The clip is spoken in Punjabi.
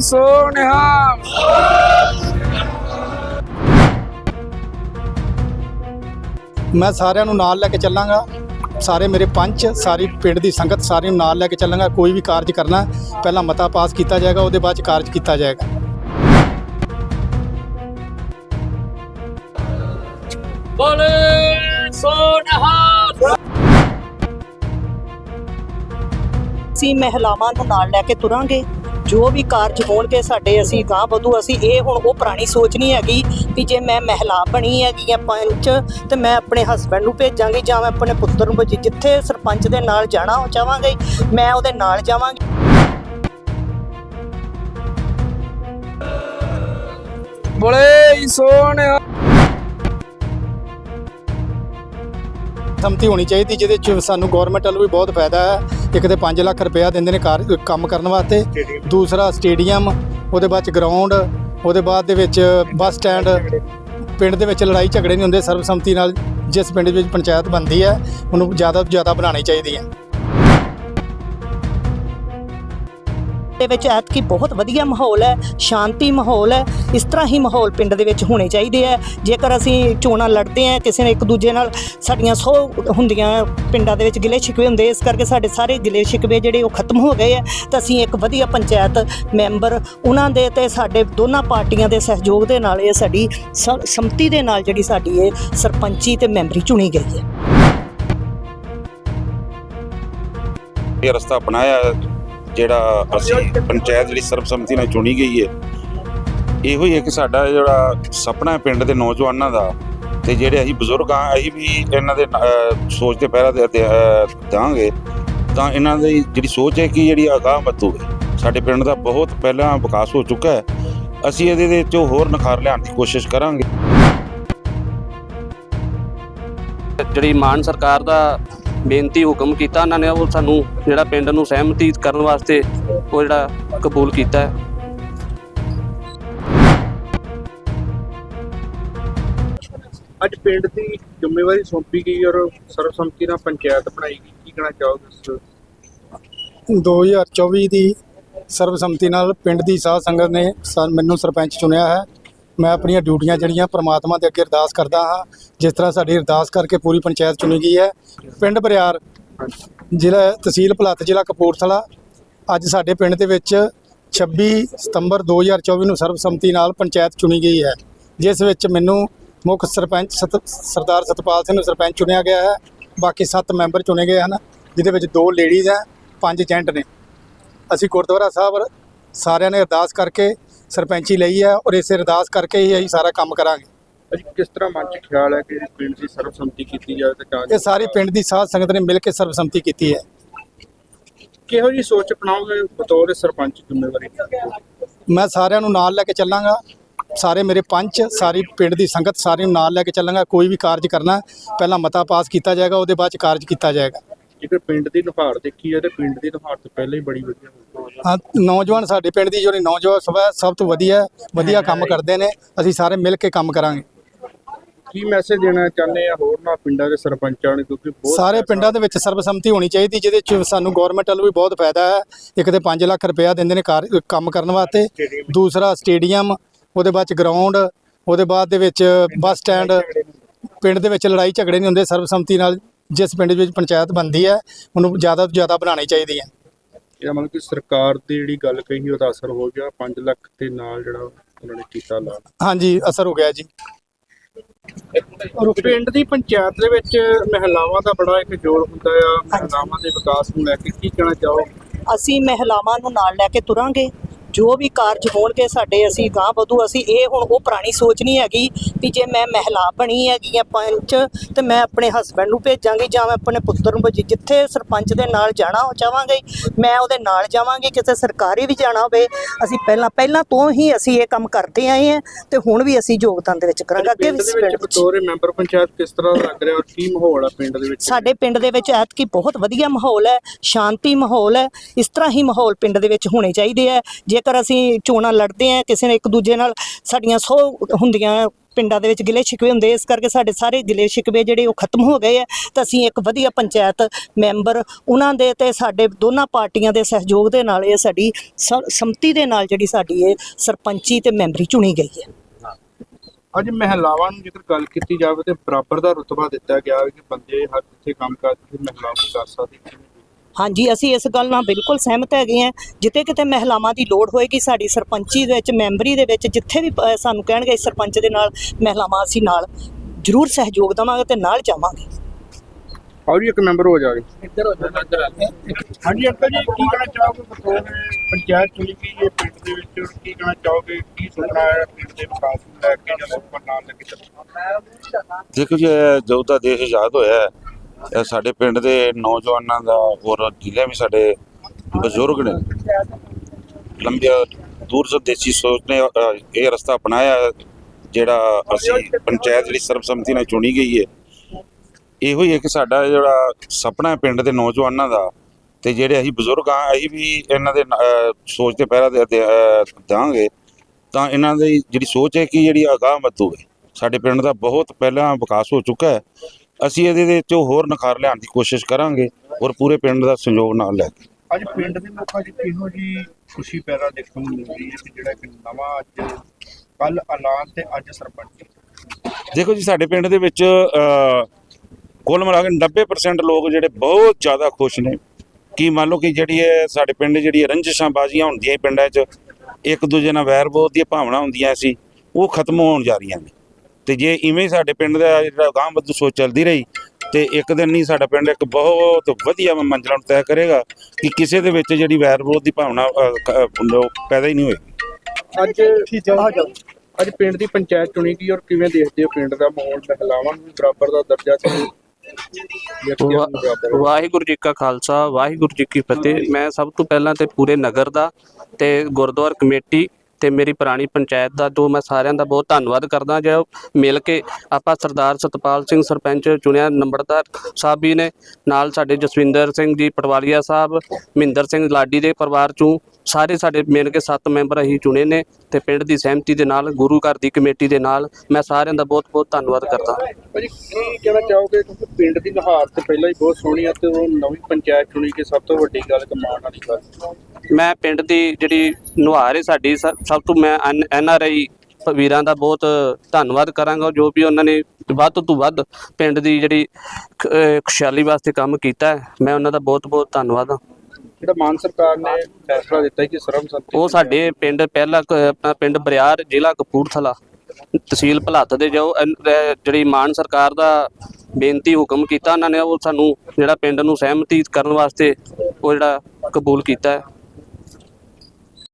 ਸੋਨਿਹਾ ਮੈਂ ਸਾਰਿਆਂ ਨੂੰ ਨਾਲ ਲੈ ਕੇ ਚੱਲਾਂਗਾ। ਸਾਰੇ ਮੇਰੇ ਪੰਚ ਸਾਰੀ ਪਿੰਡ ਦੀ ਸੰਗਤ ਸਾਰਿਆਂ ਨੂੰ ਨਾਲ ਲੈ ਕੇ ਚੱਲਾਂਗਾ। ਕੋਈ ਵੀ ਕਾਰਜ ਕਰਨਾ ਪਹਿਲਾਂ ਮਤਾ ਪਾਸ ਕੀਤਾ ਜਾਏਗਾ ਉਹਦੇ ਬਾਅਦ ਚ ਕਾਰਜ ਕੀਤਾ ਜਾਏਗਾ। ਬੋਲੇ ਸੋਨਿਹਾ ਅਸੀਂ ਮਹਿਲਾਵਾਂ ਨੂੰ ਨਾਲ ਲੈ ਕੇ ਤੁਰਾਂਗੇ। ਜੋ ਵੀ ਕਾਰਜ ਹੋਣਗੇ ਸਾਡੇ ਅਸੀਂ ਗਾਂ ਵਧੂ। ਅਸੀਂ ਇਹ ਹੁਣ ਉਹ ਪੁਰਾਣੀ ਸੋਚ ਨਹੀਂ ਹੈਗੀ ਕਿ ਜੇ ਮੈਂ ਮਹਿਲਾ ਬਣੀ ਹੈਗੀ ਆ ਪੰਚ ਤੇ ਮੈਂ ਆਪਣੇ ਹਸਬੰਡ ਨੂੰ ਭੇਜਾਂਗੀ ਜਾਂ ਮੈਂ ਆਪਣੇ ਪੁੱਤਰ ਨੂੰ ਭੇਜੀ ਜਿੱਥੇ ਸਰਪੰਚ ਦੇ ਨਾਲ ਜਾਣਾ ਉਹ ਚਾਹਾਂਗੇ ਮੈਂ ਉਹਦੇ ਨਾਲ ਜਾਵਾਂਗੀ। ਬੋਲੇ ਸੋਨਿਹਾ ਸੰਮਤੀ ਹੋਣੀ ਚਾਹੀਦੀ ਜਿਹਦੇ ਚ ਸਾਨੂੰ ਗਵਰਨਮੈਂਟ ਵੱਲੋਂ ਵੀ ਬਹੁਤ ਫਾਇਦਾ ਹੈ। ਇੱਕ ਤੇ 5 ਲੱਖ ਰੁਪਇਆ ਦਿੰਦੇ ਨੇ ਕਾਰ ਕੰਮ ਕਰਨ ਵਾਸਤੇ। ਦੂਸਰਾ ਸਟੇਡੀਅਮ ਉਹਦੇ ਬਾਅਦ ਚ ਗਰਾਊਂਡ ਉਹਦੇ ਬਾਅਦ ਦੇ ਵਿੱਚ ਬੱਸ ਸਟੈਂਡ। ਪਿੰਡ ਦੇ ਵਿੱਚ ਲੜਾਈ ਝਗੜੇ ਨਹੀਂ ਹੁੰਦੇ ਸਰਬਸੰਮਤੀ ਨਾਲ ਜਿਸ ਪਿੰਡ ਵਿੱਚ ਪੰਚਾਇਤ ਬਣਦੀ ਹੈ ਉਹਨੂੰ ਜ਼ਿਆਦਾ ਤੋਂ ਜ਼ਿਆਦਾ ਬਣਾਉਣੀ ਚਾਹੀਦੀ ਹੈ। ਦੇ ਵਿੱਚ ਐਤਕੀ ਬਹੁਤ ਵਧੀਆ ਮਾਹੌਲ ਹੈ ਸ਼ਾਂਤੀ ਮਾਹੌਲ ਹੈ ਇਸ ਤਰ੍ਹਾਂ ਹੀ ਮਾਹੌਲ ਪਿੰਡ ਦੇ ਵਿੱਚ ਹੋਣੇ ਚਾਹੀਦੇ ਹੈ। ਜੇਕਰ ਅਸੀਂ ਚੋਣਾਂ ਲੜਦੇ ਹਾਂ ਕਿਸੇ ਨੇ ਇੱਕ ਦੂਜੇ ਨਾਲ ਸਾਡੀਆਂ ਸੌ ਹੁੰਦੀਆਂ ਪਿੰਡਾਂ ਦੇ ਵਿੱਚ ਗਿਲੇ ਸ਼ਿਕਵੇ ਹੁੰਦੇ ਇਸ ਕਰਕੇ ਸਾਡੇ ਸਾਰੇ ਗਿਲੇ ਸ਼ਿਕਵੇ ਜਿਹੜੇ ਉਹ ਖਤਮ ਹੋ ਗਏ ਹੈ। ਤਾਂ ਅਸੀਂ ਇੱਕ ਵਧੀਆ ਪੰਚਾਇਤ ਮੈਂਬਰ ਉਹਨਾਂ ਦੇ ਤੇ ਸਾਡੇ ਦੋਨਾਂ ਪਾਰਟੀਆਂ ਦੇ ਸਹਿਯੋਗ ਦੇ ਨਾਲ ਇਹ ਸਾਡੀ ਸ- ਸੰਮਤੀ ਦੇ ਨਾਲ ਜਿਹੜੀ ਸਾਡੀ ਇਹ ਸਰਪੰਚੀ ਤੇ ਮੈਂਬਰੀ ਚੁਣੀ ਗਈ ਹੈ। ਇਹ ਰਸਤਾ ਅਪਣਾਇਆ ਹੈ, ਜਿਹੜਾ ਅਸੀਂ ਪੰਚਾਇਤ ਜਿਹੜੀ ਸਰਬਸੰਮਤੀ ਨਾਲ ਚੁਣੀ ਗਈ ਹੈ ਇਹੋ ਹੀ ਹੈ ਕਿ ਸਾਡਾ ਜਿਹੜਾ ਸੁਪਨਾ ਹੈ ਪਿੰਡ ਦੇ ਨੌਜਵਾਨਾਂ ਦਾ ਤੇ ਜਿਹੜੇ ਅਸੀਂ ਬਜ਼ੁਰਗ ਆ ਅਸੀਂ ਵੀ ਇਹਨਾਂ ਦੇ ਸੋਚ ਤੇ ਪਹਿਰਾ ਦਾਂਗੇ ਤਾਂ ਇਹਨਾਂ ਦੀ ਜਿਹੜੀ ਸੋਚ ਹੈ ਕਿ ਜਿਹੜੀ ਅਗਾਹ ਵਧੂਗੀ ਸਾਡੇ ਪਿੰਡ ਦਾ ਬਹੁਤ ਪਹਿਲਾਂ ਵਿਕਾਸ ਹੋ ਚੁੱਕਾ ਹੈ। ਅਸੀਂ ਇਹਦੇ ਦੇ ਵਿੱਚੋਂ ਹੋਰ ਨਿਖਾਰ ਲਿਆਉਣ ਦੀ ਕੋਸ਼ਿਸ਼ ਕਰਾਂਗੇ। ਜਿਹੜੀ ਮਾਨ ਸਰਕਾਰ ਦਾ ਬੇਨਤੀ ਹੁਕਮ ਕੀਤਾ ਉਹਨਾਂ ਨੇ ਉਹ ਸਾਨੂੰ ਜਿਹੜਾ ਪਿੰਡ ਨੂੰ ਸਹਿਮਤੀ ਕਰਨ ਵਾਸਤੇ ਉਹ ਜਿਹੜਾ ਕਬੂਲ ਕੀਤਾ ਹੈ। ਅੱਜ ਪਿੰਡ ਦੀ ਜ਼ਿੰਮੇਵਾਰੀ ਸੌਂਪੀ ਗਈ ਔਰ ਸਰਬਸੰਮਤੀ ਨਾਲ ਪੰਚਾਇਤ ਬਣਾਈ ਗਈ। ਕੀ ਕਹਿਣਾ ਚਾਹੋਗੇ ਇਸ 2024 ਦੀ ਸਰਬਸੰਮਤੀ ਨਾਲ ਪਿੰਡ ਦੀ ਸਾਧ ਸੰਗਤ ਨੇ ਮੈਨੂੰ ਸਰਪੰਚ ਚੁਣਿਆ ਹੈ। ਮੈਂ ਆਪਣੀਆਂ ਡਿਊਟੀਆਂ ਜਿਹੜੀਆਂ ਪ੍ਰਮਾਤਮਾ ਦੇ ਅੱਗੇ ਅਰਦਾਸ ਕਰਦਾ ਹਾਂ, ਜਿਸ ਤਰ੍ਹਾਂ ਸਾਡੀ ਅਰਦਾਸ ਕਰਕੇ ਪੂਰੀ ਪੰਚਾਇਤ ਚੁਣੀ ਗਈ ਹੈ। ਪਿੰਡ ਬਰਿਆਰ, ਜ਼ਿਲ੍ਹਾ ਤਹਿਸੀਲ ਭਲੱਤ ਜ਼ਿਲ੍ਹਾ ਕਪੂਰਥਲਾ, ਅੱਜ ਸਾਡੇ ਪਿੰਡ ਦੇ ਵਿੱਚ 26 ਸਤੰਬਰ 2024 ਨੂੰ ਸਰਬਸੰਮਤੀ ਨਾਲ ਪੰਚਾਇਤ ਚੁਣੀ ਗਈ ਹੈ, ਜਿਸ ਵਿੱਚ ਮੈਨੂੰ ਮੁੱਖ ਸਰਪੰਚ ਸਤ- ਸਰਦਾਰ ਸਤਪਾਲ ਸਿੰਘ ਨੂੰ ਸਰਪੰਚ ਚੁਣਿਆ ਗਿਆ ਹੈ। ਬਾਕੀ 7 ਮੈਂਬਰ ਚੁਣੇ ਗਏ ਹਨ, ਜਿਹਦੇ ਵਿੱਚ ਦੋ ਲੇਡੀਜ਼ ਹੈ, ਪੰਜ ਜੈਂਟ ਨੇ। ਅਸੀਂ ਗੁਰਦੁਆਰਾ ਸਾਹਿਬ ਸਾਰਿਆਂ ਨੇ ਅਰਦਾਸ ਕਰਕੇ ਸਰਪੰਚੀ ਲਈ ਹੈ ਔਰ ਇਸੇ ਅਰਦਾਸ ਕਰਕੇ ਹੀ ਅਸੀਂ ਸਾਰਾ ਕੰਮ ਕਰਾਂਗੇ। ਅੱਜ ਕਿਸ ਤਰ੍ਹਾਂ ਮਨ ਚ ਖਿਆਲ ਹੈ ਕਿ ਪਿੰਡ ਦੀ ਸਰਬਸੰਮਤੀ ਕੀਤੀ ਜਾਵੇ ਤੇ ਤਾਂ ਇਹ ਸਾਰੀ ਪਿੰਡ ਦੀ ਸਾਧ ਸੰਗਤ ਨੇ ਮਿਲ ਕੇ ਸਰਬਸੰਮਤੀ ਕੀਤੀ ਹੈ। ਕਿਹੋ ਜੀ ਸੋਚ ਅਪਣਾਓਗੇ ਬਤੌਰ ਸਰਪੰਚ ਜ਼ਿੰਮੇਵਾਰੀ? ਮੈਂ ਸਾਰਿਆਂ ਨੂੰ ਨਾਲ ਲੈ ਕੇ ਚੱਲਾਂਗਾ। ਸਾਰੇ ਮੇਰੇ ਪੰਚ ਸਾਰੀ ਪਿੰਡ ਦੀ ਸੰਗਤ ਸਾਰਿਆਂ ਨੂੰ ਨਾਲ ਲੈ ਕੇ ਚੱਲਾਂਗਾ। ਕੋਈ ਵੀ ਕਾਰਜ ਕਰਨਾ ਪਹਿਲਾਂ ਮਤਾ ਪਾਸ ਕੀਤਾ ਜਾਏਗਾ ਉਹਦੇ ਬਾਅਦ ਚ ਕਾਰਜ ਕੀਤਾ ਜਾਏਗਾ। ਜੇਕਰ ਪਿੰਡ ਦੀ ਨੁਹਾਰ ਦੇਖੀ ਜਾਏ ਤੇ ਪਿੰਡ ਦੀ ਨੁਹਾਰ ਤੋਂ ਪਹਿਲਾਂ ਹੀ ਬੜੀ ਵਧੀਆ ਹੋਈ ਹਾਂ। ਨੌਜਵਾਨ ਸਾਡੇ ਪਿੰਡ ਦੀ ਜਿਹੜੀ ਨੌਜਵਾਨ ਸਭਾ ਸਭ ਤੋਂ ਵਧੀਆ ਵਧੀਆ ਕੰਮ ਕਰਦੇ ਨੇ ਅਸੀਂ ਸਾਰੇ ਮਿਲ ਕੇ ਕੰਮ ਕਰਾਂਗੇ। ਕੀ ਮੈਸੇਜ ਦੇਣਾ ਚਾਹੁੰਦੇ ਆ ਹੋਰ ਨਾ ਪਿੰਡਾਂ ਦੇ ਸਰਪੰਚਾਂ ਨੂੰ ਕਿਉਂਕਿ ਬਹੁਤ ਸਾਰੇ ਪਿੰਡਾਂ ਦੇ ਵਿੱਚ ਸਰਬਸੰਮਤੀ ਹੋਣੀ ਚਾਹੀਦੀ ਜਿਹਦੇ ਚ ਸਾਨੂੰ ਗਵਰਨਮੈਂਟ ਵੱਲੋਂ ਵੀ ਬਹੁਤ ਫਾਇਦਾ ਹੈ। ਇੱਕ ਤੇ 5 ਲੱਖ ਰੁਪਇਆ ਦਿੰਦੇ ਨੇ ਕੰਮ ਕਰਨ ਵਾਸਤੇ। ਦੂਸਰਾ ਸਟੇਡੀਅਮ ਉਹਦੇ ਬਾਅਦ ਚ ਗਰਾਊਂਡ ਉਹਦੇ ਬਾਅਦ ਦੇ ਵਿੱਚ ਬੱਸ ਸਟੈਂਡ ਪਿੰਡ ਦੇ ਵਿੱਚ ਲੜਾਈ ਝਗੜੇ ਨਹੀਂ ਹੁੰਦੇ ਸਰਬਸੰਮਤੀ ਨਾਲ ਜਿਸ ਪਿੰਡ ਵਿੱਚ ਪੰਚਾਇਤ ਬਣਦੀ ਹੈ ਉਹਨੂੰ ਜ਼ਿਆਦਾ ਤੋਂ ਜ਼ਿਆਦਾ ਬਣਾਉਣੀ ਚਾਹੀਦੀ ਹੈ। ਇਹਦਾ ਮਤਲਬ ਕਿ ਸਰਕਾਰ ਦੀ ਜਿਹੜੀ ਗੱਲ ਕਹੀ ਉਹਦਾ ਅਸਰ ਹੋ ਗਿਆ 5 ਲੱਖ ਦੇ ਨਾਲ ਜਿਹੜਾ ਉਹਨਾਂ ਨੇ ਕੀਤਾ ਲਾ ਹਾਂਜੀ ਅਸਰ ਹੋ ਗਿਆ ਜੀ। ਪਿੰਡ ਦੀ ਪੰਚਾਇਤ ਦੇ ਵਿੱਚ ਮਹਿਲਾਵਾਂ ਦਾ ਬੜਾ ਇੱਕ ਜੋਰ ਹੁੰਦਾ ਆ ਮਹਿਲਾਵਾਂ ਦੇ ਵਿਕਾਸ ਨੂੰ ਲੈ ਕੇ ਕੀ ਕਹਿਣਾ ਚਾਹੋਗੇ? ਅਸੀਂ ਮਹਿਲਾਵਾਂ ਨੂੰ ਨਾਲ ਲੈ ਕੇ ਤੁਰਾਂਗੇ। ਜੋ ਵੀ ਕਾਰਜ ਹੋਣਗੇ ਸਾਡੇ ਅਸੀਂ ਗਾਂ ਵਧੂ ਅਸੀਂ ਇਹ ਹੁਣ ਉਹ ਪੁਰਾਣੀ ਸੋਚ ਨਹੀਂ ਹੈਗੀ ਕਿ ਜੇ ਮੈਂ ਮਹਿਲਾ ਬਣੀ ਹੈਗੀ ਆ ਪੰਚ ਤੇ ਮੈਂ ਆਪਣੇ ਹਸਬੰਡ ਨੂੰ ਭੇਜਾਂਗੀ ਜਾਂ ਮੈਂ ਆਪਣੇ ਪੁੱਤਰ ਨੂੰ ਭੇਜੀ ਜਿੱਥੇ ਸਰਪੰਚ ਦੇ ਨਾਲ ਜਾਣਾ ਉਹ ਚਾਹਾਂਗੇ ਮੈਂ ਉਹਦੇ ਨਾਲ ਜਾਵਾਂਗੀ ਕਿਸੇ ਸਰਕਾਰੀ ਵੀ ਜਾਣਾ ਹੋਵੇ ਅਸੀਂ ਪਹਿਲਾਂ ਪਹਿਲਾਂ ਤੋਂ ਹੀ ਅਸੀਂ ਇਹ ਕੰਮ ਕਰਦੇ ਆਏ ਹਾਂ ਤੇ ਹੁਣ ਵੀ ਅਸੀਂ ਯੋਗਦਾਨ ਦੇ ਵਿੱਚ ਕਰਾਂਗੇ ਅੱਗੇ ਵੀ ਪਿੰਡ ਬਤੌਰ ਮੈਂਬਰ ਪੰਚਾਇਤ ਕਿਸ ਤਰ੍ਹਾਂ ਲੱਗ ਰਿਹਾ ਔਰ ਕੀ ਮਾਹੌਲ ਆ ਪਿੰਡ ਦੇ ਵਿੱਚ? ਸਾਡੇ ਪਿੰਡ ਦੇ ਵਿੱਚ ਐਤਕੀ ਬਹੁਤ ਵਧੀਆ ਮਾਹੌਲ ਹੈ ਸ਼ਾਂਤੀ ਮਾਹੌਲ ਹੈ ਇਸ ਤਰ੍ਹਾਂ ਹੀ ਮਾਹੌਲ ਪਿੰਡ ਦੇ ਵਿੱਚ ਹੋਣੇ ਚਾਹੀਦੇ ਹੈ ਜੇਕਰ ਜੇਕਰ ਅਸੀਂ ਚੋਣਾਂ ਲੜਦੇ ਆ ਕਿਸੇ ਨੇ ਇੱਕ ਦੂਜੇ ਨਾਲ ਸਾਡੀਆਂ ਸੌ ਹੁੰਦੀਆਂ ਪਿੰਡਾਂ ਦੇ ਵਿੱਚ ਗਿਲੇ ਸ਼ਿਕਵੇ ਹੁੰਦੇ, ਇਸ ਕਰਕੇ ਸਾਡੇ ਸਾਰੇ ਗਿਲੇ ਸ਼ਿਕਵੇ ਜਿਹੜੇ ਉਹ ਖਤਮ ਹੋ ਗਏ ਆ, ਤਾਂ ਅਸੀਂ ਇੱਕ ਵਧੀਆ ਪੰਚਾਇਤ ਮੈਂਬਰ, ਉਹਨਾਂ ਦੇ ਤੇ ਸਾਡੇ ਦੋਨਾਂ ਪਾਰਟੀਆਂ ਦੇ ਸਹਿਯੋਗ ਦੇ ਨਾਲ ਇਹ ਸਾਡੀ ਸ- ਸੰਮਤੀ ਦੇ ਨਾਲ ਜਿਹੜੀ ਸਾਡੀ ਇਹ ਸਰਪੰਚੀ ਤੇ ਮੈਂਬਰੀ ਚੁਣੀ ਗਈ ਹੈ। ਅੱਜ ਮਹਿਲਾਵਾਂ ਨੂੰ ਜੇਕਰ ਗੱਲ ਕੀਤੀ ਜਾਵੇ ਤੇ ਬਰਾਬਰ ਦਾ ਰੁਤਬਾ ਦਿੱਤਾ ਗਿਆ ਹੈ ਕਿ ਬੰਦੇ ਹਰ ਜਿੱਥੇ ਕੰਮ ਕਰਦੇ ਮਹਿਲਾਵਾਂ ਕਰ ਸਕਦੇ ਹਾਂਜੀ ਅਸੀਂ ਇਸ ਗੱਲ ਨਾਲ ਬਿਲਕੁਲ ਸਹਿਮਤ ਹੈਗੇ ਹਾਂ। ਜਿੱਥੇ ਕਿਤੇ ਮਹਿਲਾਵਾਂ ਦੀ ਲੋੜ ਹੋਏਗੀ ਸਾਡੀ ਸਰਪੰਚੀ ਦੇ ਵਿੱਚ ਮੈਂਬਰੀ ਦੇ ਵਿੱਚ ਜਿੱਥੇ ਵੀ ਸਾਨੂੰ ਕਹਿਣਗੇ ਸਰਪੰਚ ਦੇ ਨਾਲ ਮਹਿਲਾਵਾਂ ਅਸੀਂ ਨਾਲ ਜ਼ਰੂਰ ਸਹਿਯੋਗ ਦੇਵਾਂਗੇ ਤੇ ਨਾਲ ਜਾਵਾਂਗੇ। ਆਓ ਜੀ ਇੱਕ ਮੈਂਬਰ ਹੋ ਜਾਵੇ। ਇੱਧਰ ਹੋ ਜਾ ਹਾਂਜੀ ਅੰਕਲ ਜੀ ਕੀ ਕਹਿਣਾ ਚਾਹੋਗੇ ਬਤੌਰ ਪੰਚਾਇਤ ਚੁਣੀ ਗਈ ਹੈ ਪਿੰਡ ਦੇ ਵਿੱਚ ਕੀ ਕਹਿਣਾ ਚਾਹੋਗੇ? ਕੀ ਸੁਪਨਾ ਹੈ ਪਿੰਡ ਦੇ ਵਿਕਾਸ ਨੂੰ ਲੈ ਕੇ ਜਦੋਂ ਉੱਪਰ ਨਾਲ ਲੱਗੇ? ਚੱਲਣਾ ਦੇਖੋ ਜੀ ਇਹ ਜਦੋਂ ਦਾ ਦੇਸ਼ ਆਜ਼ਾਦ ਹੋਇਆ ਹੈ, ਇਹ ਸਾਡੇ ਪਿੰਡ ਦੇ ਨੌਜਵਾਨਾਂ ਦਾ ਹੋਰ ਜ਼ਿਲ੍ਹੇ ਵੀ ਸਾਡੇ ਬਜ਼ੁਰਗ ਨੇ। ਲੰਬੇ ਦੂਰ ਦੇਸੀ ਸੋਚ ਨੇ ਇਹ ਰਸਤਾ ਅਪਣਾਇਆ ਜਿਹੜਾ ਅਸੀਂ ਪੰਚਾਇਤ ਜਿਹੜੀ ਸਰਬਸੰਮਤੀ ਨਾਲ ਚੁਣੀ ਗਈ ਹੈ ਇਹੋ ਹੀ ਹੈ ਕਿ ਸਾਡਾ ਜਿਹੜਾ ਸੁਪਨਾ ਪਿੰਡ ਦੇ ਨੌਜਵਾਨਾਂ ਦਾ ਤੇ ਜਿਹੜੇ ਅਸੀਂ ਬਜ਼ੁਰਗ ਆ ਅਸੀਂ ਵੀ ਇਹਨਾਂ ਦੇ ਨ- ਸੋਚ ਤੇ ਪਹਿਰਾ ਦਾਂਗੇ ਤਾਂ ਇਹਨਾਂ ਦੀ ਜਿਹੜੀ ਸੋਚ ਹੈ ਕਿ ਜਿਹੜੀ ਅਗਾਹ ਵਧੂਗੇ ਸਾਡੇ ਪਿੰਡ ਦਾ ਬਹੁਤ ਪਹਿਲਾਂ ਵਿਕਾਸ ਹੋ ਚੁੱਕਾ ਹੈ। ਅਸੀਂ ਇਹਦੇ ਵਿੱਚ ਹੋਰ ਨਿਖਾਰ ਲਿਆਉਣ ਦੀ ਕੋਸ਼ਿਸ਼ ਕਰਾਂਗੇ ਔਰ ਪੂਰੇ ਪਿੰਡ ਦਾ ਸਹਿਯੋਗ ਨਾਲ ਲੈ ਕੇ। ਅੱਜ ਪਿੰਡ ਦੇ ਲੋਕਾਂ 'ਚ ਕਿਹੋ ਜੀ ਖੁਸ਼ੀ ਪੈਦਾ ਦੇਖਣ ਨੂੰ ਮਿਲ ਰਹੀ ਹੈ ਕਿ ਜਿਹੜਾ ਇੱਕ ਨਵਾਂ ਅੱਜ ਕੱਲ ਐਲਾਨ ਤੇ ਅੱਜ ਸਰਪੰਚ? ਦੇਖੋ ਜੀ ਸਾਡੇ ਪਿੰਡ ਦੇ ਵਿੱਚ ਕੁੱਲ ਮਿਲਾ ਕੇ 90% ਲੋਕ ਜਿਹੜੇ ਬਹੁਤ ਜ਼ਿਆਦਾ ਖੁਸ਼ ਨੇ। ਕੀ ਮੰਨ ਲਓ ਕਿ ਜਿਹੜੀ ਹੈ ਸਾਡੇ ਪਿੰਡ ਜਿਹੜੀ ਰੰਜਿਸ਼ਾਂ ਬਾਜ਼ੀਆਂ ਹੁੰਦੀਆਂ ਪਿੰਡਾਂ 'ਚ ਇੱਕ ਦੂਜੇ ਨਾਲ ਵੈਰ ਵਿਰੋਧ ਦੀਆਂ ਭਾਵਨਾ ਹੁੰਦੀਆਂ ਸੀ ਉਹ ਖਤਮ ਹੋਣ ਜਾ ਰਹੀਆਂ ਨੇ। ਤੇ ਜੇ ਇਵੇਂ ਸਾਡੇ ਪਿੰਡ ਦਾ ਜਿਹੜਾ ਗਾਂਹ ਵੱਧੂ ਸੋਚ ਚੱਲਦੀ ਰਹੀ ਤੇ ਇੱਕ ਦਿਨ ਨਹੀਂ ਸਾਡਾ ਪਿੰਡ ਇੱਕ ਬਹੁਤ ਵਧੀਆ ਮੰਜ਼ਲਾਂ ਨੂੰ ਤੈਅ ਕਰੇਗਾ ਕਿ ਕਿਸੇ ਦੇ ਵਿੱਚ ਜਿਹੜੀ ਵੈਰ ਵਿਰੋਧ ਦੀ ਭਾਵਨਾ ਪੈਦਾ ਹੀ ਨਹੀਂ ਹੋਏਗੀ। ਅੱਜ ਅੱਜ ਪਿੰਡ ਦੀ ਪੰਚਾਇਤ ਚੁਣੀ ਗਈ ਔਰ ਕਿਵੇਂ ਦੇਖਦੇ ਹੋ ਪਿੰਡ ਦਾ ਮਾਹੌਲ ਮਹਿਲਾਵਾਂ ਨੂੰ ਬਰਾਬਰ ਦਾ ਦਰਜਾ ਬਰਾਬਰ ਵਾਹਿਗੁਰੂ ਜੀ ਕਾ ਖਾਲਸਾ ਵਾਹਿਗੁਰੂ ਜੀ ਕੀ ਫਤਿਹ। ਮੈਂ ਸਭ ਤੋਂ ਪਹਿਲਾਂ ਤੇ ਪੂਰੇ ਨਗਰ ਦਾ ਤੇ ਗੁਰਦੁਆਰਾ ਕਮੇਟੀ ਤੇ ਮੇਰੀ ਪੁਰਾਣੀ ਪੰਚਾਇਤ ਦਾ, ਜੋ ਮੈਂ ਸਾਰਿਆਂ ਦਾ ਬਹੁਤ ਧੰਨਵਾਦ ਕਰਦਾ, ਜੋ ਮਿਲ ਕੇ ਆਪਾਂ ਸਰਦਾਰ ਸਤਪਾਲ ਸਿੰਘ ਸਰਪੰਚ ਚੁਣਿਆ, ਨੰਬਰਦਾਰ ਸਾਹਿਬ ਵੀ ਨੇ, ਨਾਲ ਸਾਡੇ ਜਸਵਿੰਦਰ ਸਿੰਘ ਜੀ ਪਟਵਾਲੀਆ ਸਾਹਿਬ, ਮਹਿੰਦਰ ਸਿੰਘ ਲਾਡੀ ਦੇ ਪਰਿਵਾਰ ਚੋਂ ਸਾਰੇ ਸਾਡੇ ਮਿਲ ਕੇ ਸੱਤ ਮੈਂਬਰ ਅਸੀਂ ਚੁਣੇ ਨੇ ਤੇ ਪਿੰਡ ਦੀ ਸਹਿਮਤੀ ਦੇ ਨਾਲ ਗੁਰੂ ਘਰ ਦੀ ਕਮੇਟੀ ਦੇ ਨਾਲ ਮੈਂ ਸਾਰਿਆਂ ਦਾ ਬਹੁਤ ਬਹੁਤ ਧੰਨਵਾਦ ਕਰਦਾ ਭਾਜੀ ਕੀ ਕਹਿਣਾ ਚਾਹੋਗੇ? ਕਿਉਂਕਿ ਪਿੰਡ ਦੀ ਨੁਹਾਰ ਤੇ ਪਹਿਲਾਂ ਹੀ ਬਹੁਤ ਸੋਹਣੀ ਆ ਤੇ ਉਹ ਨਵੀਂ ਪੰਚਾਇਤ ਚੁਣੀ ਕੇ ਸਭ ਤੋਂ ਵੱਡੀ ਗੱਲ ਕਮਾਉਣ ਵਾਲੀ ਗੱਲ। ਮੈਂ ਪਿੰਡ ਦੀ ਜਿਹੜੀ ਨੁਹਾਰ ਹੈ ਸਾਡੀ ਸਭ ਤੋਂ ਮੈਂ ਐਨ ਆਰ ਆਈ ਵੀਰਾਂ ਦਾ ਬਹੁਤ ਧੰਨਵਾਦ ਕਰਾਂਗਾ ਜੋ ਵੀ ਉਹਨਾਂ ਨੇ ਵੱਧ ਤੋਂ ਵੱਧ ਪਿੰਡ ਦੀ ਜਿਹੜੀ ਖੁਸ਼ਹਾਲੀ ਵਾਸਤੇ ਕੰਮ ਕੀਤਾ ਹੈ ਮੈਂ ਉਹਨਾਂ ਦਾ ਬਹੁਤ ਬਹੁਤ ਧੰਨਵਾਦ ਹਾਂ। ਜਿਹੜਾ ਮਾਨ ਸਰਕਾਰ ਨੇ ਫੈਸਲਾ ਦਿੱਤਾ ਕਿ ਸਰਬਸੰਮਤੀ ਉਹ ਸਾਡੇ ਪਿੰਡ ਪਹਿਲਾ ਕ- ਆਪਣਾ ਪਿੰਡ ਬਰਿਆਰ ਜ਼ਿਲ੍ਹਾ ਕਪੂਰਥਲਾ। ਤਹਿਸੀਲ ਭਲੱਥ ਦੇ ਜੋ ਅਨ- ਅਹ ਜਿਹੜੀ ਮਾਨ ਸਰਕਾਰ ਦਾ ਬੇਨਤੀ ਹੁਕਮ ਕੀਤਾ, ਉਹਨਾਂ ਨੇ ਉਹ ਸਾਨੂੰ ਜਿਹੜਾ ਪਿੰਡ ਨੂੰ ਸਹਿਮਤੀ ਕਰਨ ਵਾਸਤੇ ਉਹ ਜਿਹੜਾ ਕਬੂਲ ਕੀਤਾ ਹੈ।